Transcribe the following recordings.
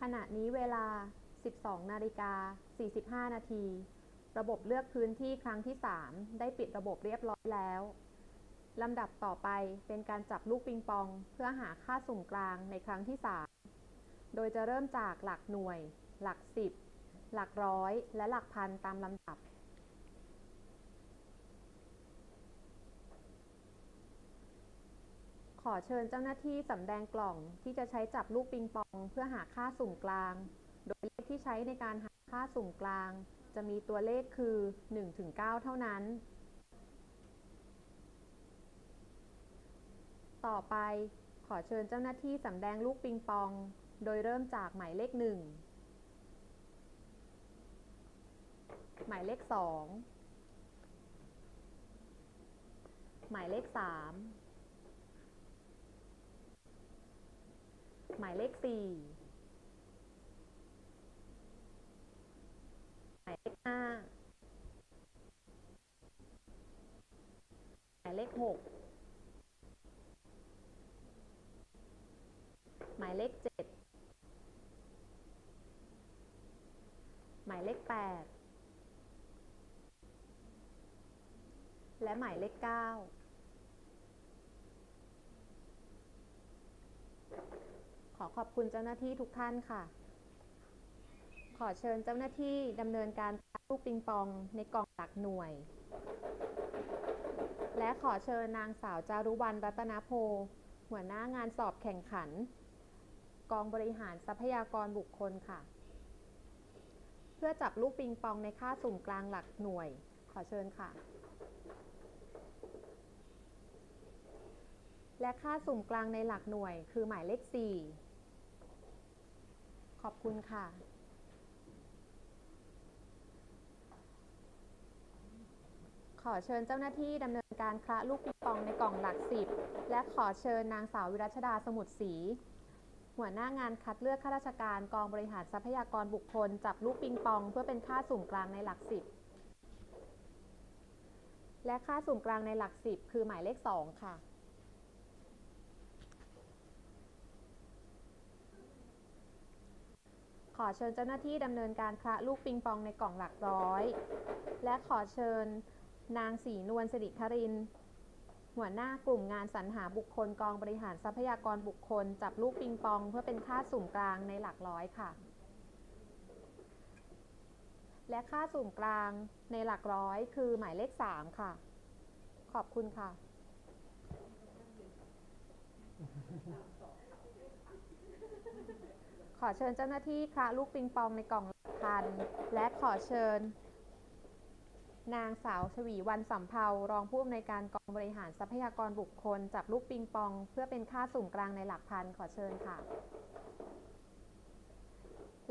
ขณะนี้เวลา 12 นาฬิกา 45 นาที ระบบเลือกพื้นที่ครั้งที่ 3 ได้ปิดระบบเรียบร้อยแล้ว ลำดับต่อไปเป็นการจับลูกปิงปอง เพื่อหาค่าสุ่มกลางในครั้งที่ 3 โดยจะเริ่มจากหลักหน่วย หลัก 10 หลักร้อย และหลักพันตามลำดับ ข อเชิญเจ้าหน้าที่สำแดงกล่องที่จะใช้จับลูกปิงปอง เพื่อหาค่าสุ่มกลาง โดยเลขที่ใช้ในการหาค่าสุ่มกลาง จะมีตัวเลขคือ 1-9 เท่านั้น ต่อไปขอเชิญเจ้าหน้าที่สำแดงลูกปิงปอง โดยเริ่มจากหมายเลข 1 หมายเลข 2 หมายเลข 3 หมายเลข4หมายเลข5หมายเลข6หมายเลข7หมายเลข8และหมายเลข9ขอ ขอบคุณเจ้าหน้าที่ทุกท่านค่ะ ขอเชิญเจ้าหน้าที่ดำเนินการพักลูกปิงปองในกล่องหลักหน่วย และขอเชิญนางสาวจารุวรรณรัตนโพหัวหน้างานสอบแข่งขัน กองบริหารทรัพยากรบุคคลค่ะ เพื่อจับลูกปิงปองในค่าสุ่มกลางหลักหน่วย ขอเชิญค่ะ และค่าสุ่มกลางในหลักหน่วยคือหมายเลข 4 ขอบคุณค่ะ ขอเชิญเจ้าหน้าที่ดำเนินการคละลูกปิงปองในกล่องหลักสิบและขอเชิญนางสาววิรัชดาสมุทรศรีหัวหน้างานคัดเลือกข้าราชการกองบริหารทรัพยากรบุคคล จับลูกปิงปอง เพื่อเป็นค่าสุ่มกลางในหลักสิบและค่าสุ่มกลางในหลักสิบคือหมายเลข2ค่ะ ขอเชิญเจ้าหน้าที่ดำเนินการคละลูกปิงปองในกล่องหลักร้อย และขอเชิญนางศรีนวลสิริคริน หัวหน้ากลุ่มงานสรรหาบุคคลกองบริหารทรัพยากรบุคคล จับลูกปิงปองเพื่อเป็นค่าสุ่มกลางในหลักร้อยค่ะ และค่าสุ่มกลางในหลักร้อยคือหมายเลข 3 ค่ะ ขอบคุณค่ะ ขอเชิญเจ้าหน้าที่คละลูกปิงปองในกล่องหลักพัน และขอเชิญ นางสาวชวีวันสำเภารองผู้อำนวยการกองบริหารทรัพยากรบุคคล จับลูกปิงปอง เพื่อเป็นค่าสุ่มกลางในหลักพันขอเชิญค่ะ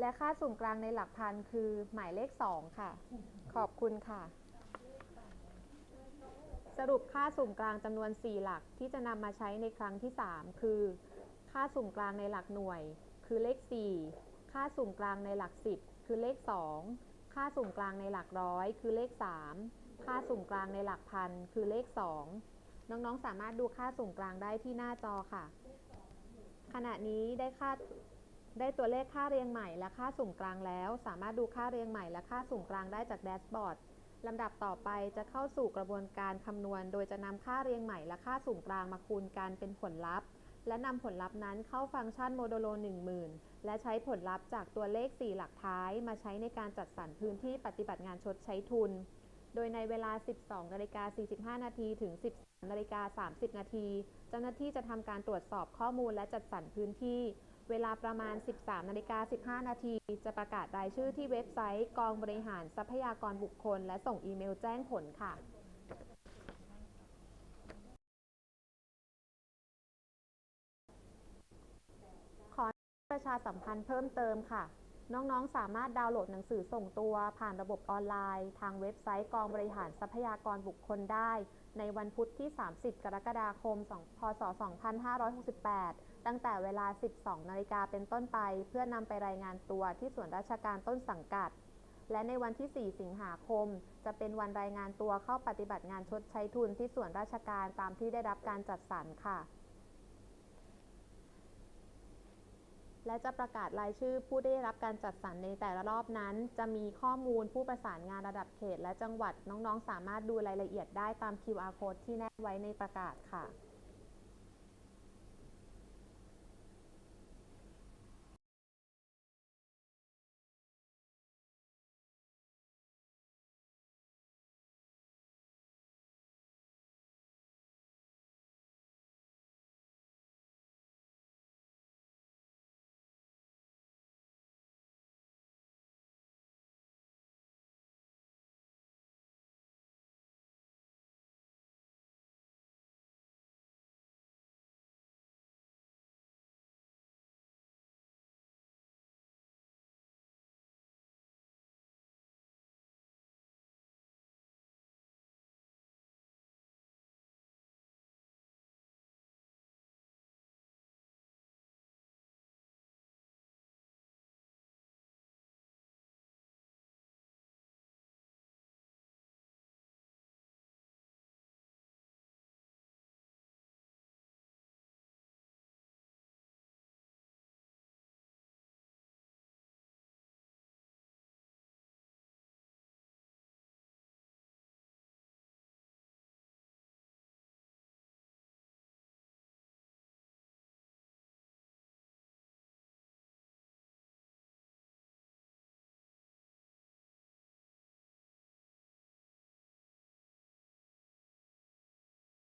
และค่าสุ่มกลางในหลักพันคือหมายเลข 2 ค่ะ ขอบคุณค่ะ สรุปค่าสุ่มกลางจำนวน 4 หลักที่จะนำมาใช้ในครั้งที่ 3 คือ ค่าสุ่มกลางในหลักหน่วย คือเลข 4 ค่าสุ่มกลางในหลัก 10 คือเลข 2 ค่าสุ่มกลางในหลักร้อย คือเลข 3 ค่าสุ่มกลางในหลักพัน คือเลข 2 น้องๆ สามารถดูค่าสุ่มกลางได้ที่หน้าจอค่ะ ขณะนี้ได้ค่าได้ตัวเลขค่าเรียงใหม่และค่าสุ่มกลางแล้ว สามารถดูค่าเรียงใหม่และค่าสุ่มกลางได้จากแดชบอร์ดลำดับต่อไปจะเข้าสู่กระบวนการคำนวณ โดยจะนำค่าเรียงใหม่และค่าสุ่มกลางมาคูณกันเป็นผลลัพธ์ และนำผลลัพธ์นั้นเข้าฟังก์ชันโมดูโล 10,000 และใช้ผลลัพธ์จากตัวเลข 4 หลักท้ายมาใช้ในการจัดสรรพื้นที่ปฏิบัติงานชดใช้ทุน โดยในเวลา 12นาฬิกา45 นาทีถึง 13นาฬิกา30 นาที เจ้าหน้าที่จะทำการตรวจสอบข้อมูลและจัดสรรพื้นที่ เวลาประมาณ 13นาฬิกา15 นาที จะประกาศรายชื่อที่เว็บไซต์ กองบริหารทรัพยากรบุคคล และส่งอีเมลแจ้งผลค่ะ ขอ ประชาสัมพันธ์เพิ่มเติมค่ะ น้องๆ สามารถดาวน์โหลดหนังสือส่งตัว ผ่านระบบออนไลน์ ทางเว็บไซต์กองบริหารทรัพยากรบุคคลได้ ในวันพุธที่ 30 กรกฎาคม2พศ 2568 ตั้งแต่เวลา 12 นาฬิกาเป็นต้นไป เพื่อนำไปรายงานตัวที่ส่วนราชการต้นสังกัด และในวันที่ 4 สิงหาคม จะเป็นวันรายงานตัวเข้าปฏิบัติงานชดใช้ทุนที่ส่วนราชการตามที่ได้รับการจัดสรรค่ะ และจะประกาศรายชื่อผู้ได้รับการจัดสรรในแต่ละรอบนั้น จะมีข้อมูลผู้ประสานงานระดับเขต และจังหวัดน้องๆ สามารถดูรายละเอียดได้ตาม QR code ที่แนบไว้ในประกาศค่ะ